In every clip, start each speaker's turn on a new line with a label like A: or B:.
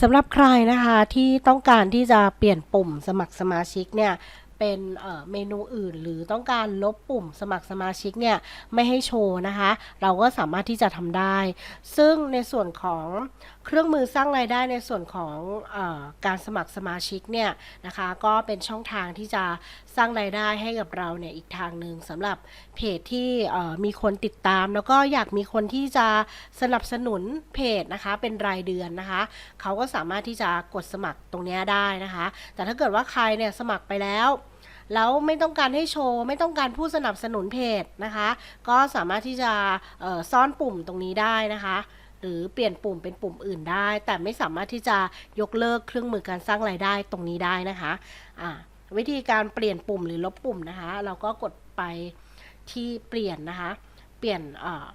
A: สำหรับใครนะคะที่ต้องการที่จะเปลี่ยนปุ่มสมัครสมาชิกเนี่ย เป็นเมนูอื่น หรือต้องการลบปุ่มสมัครสมาชิกเนี่ยไม่ให้โชว์นะคะ เราก็สามารถที่จะทำได้ ซึ่งในส่วนของเครื่องมือสร้างรายได้ในส่วนของอการสมัครสมาชิกเนี่ยนะคะ ก็เป็นช่องทางที่จะสร้างรายได้ให้กับเราเนี่ยอีกทางหนึ่งสำหรับเพจที่มีคนติดตาม แล้วก็อยากมีคนที่จะสนับสนุนเพจนะคะเป็นรายเดือนนะคะเขาก็สามารถที่จะกดสมัครตรงนี้ได้นะคะ แต่ถ้าเกิดว่าใครเนี่ยสมัครไปแล้ว แล้วไม่ต้องการให้โชว์ ไม่ต้องการผู้สนับสนุนเพจนะคะ ก็สามารถที่จะซ่อนปุ่มตรงนี้ได้นะคะหรือเปลี่ยนปุ่มเป็นปุ่มอื่นได้ แต่ไม่สามารถที่จะยกเลิกเครื่องมือการสร้างรายได้ตรงนี้ได้นะคะอ่าวิธีการเปลี่ยนปุ่มหรือลบปุ่มนะคะ เราก็กดไปที่เปลี่ยนนะคะ เปลี่ยนเอ่อ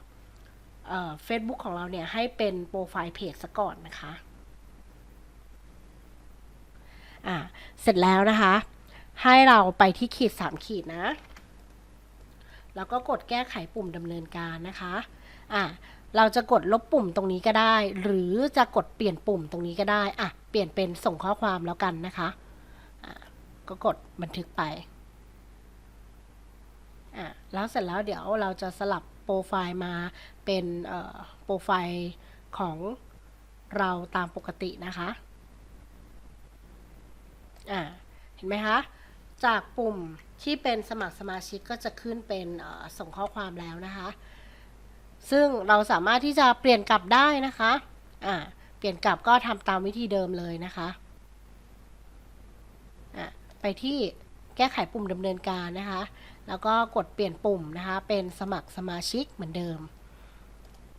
A: เอ่อเฟซบุ๊กของเราเนี่ยให้เป็นโปรไฟล์เพจซะก่อนนะคะ อ่า เสร็จแล้วนะคะ ให้เราไปที่ขีด 3 ขีดนะ แล้วก็กดแก้ไขปุ่มดำเนินการนะคะอ่าเราจะกดลบปุ่มตรงนี้ก็ได้ หรือจะกดเปลี่ยนปุ่มตรงนี้ก็ได้อะเปลี่ยนเป็นส่งข้อความแล้วกันนะคะอ่าก็กดบันทึกไปอะแล้วเสร็จแล้วเดี๋ยวเราจะสลับโปรไฟล์มาเป็นโปรไฟล์ของเราตามปกตินะคะ อ่า เห็นไหมคะ จากปุ่มที่เป็นสมัครสมาชิกก็จะขึ้นเป็นส่งข้อความแล้วนะคะ ซึ่งเราสามารถที่จะเปลี่ยนกลับได้นะคะอ่าเปลี่ยนกลับก็ทำตามวิธีเดิมเลยนะคะอะไปที่แก้ไขปุ่มดำเนินการนะคะ แล้วก็กดเปลี่ยนปุ่มนะคะ เป็นสมัครสมาชิกเหมือนเดิม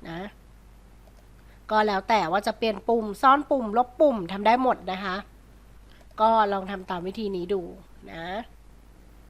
A: นะก็แล้วแต่ว่าจะเปลี่ยนปุ่มซ่อนปุ่มลบปุ่มทำได้หมดนะคะ ก็ลองทำตามวิธีนี้ดูนะ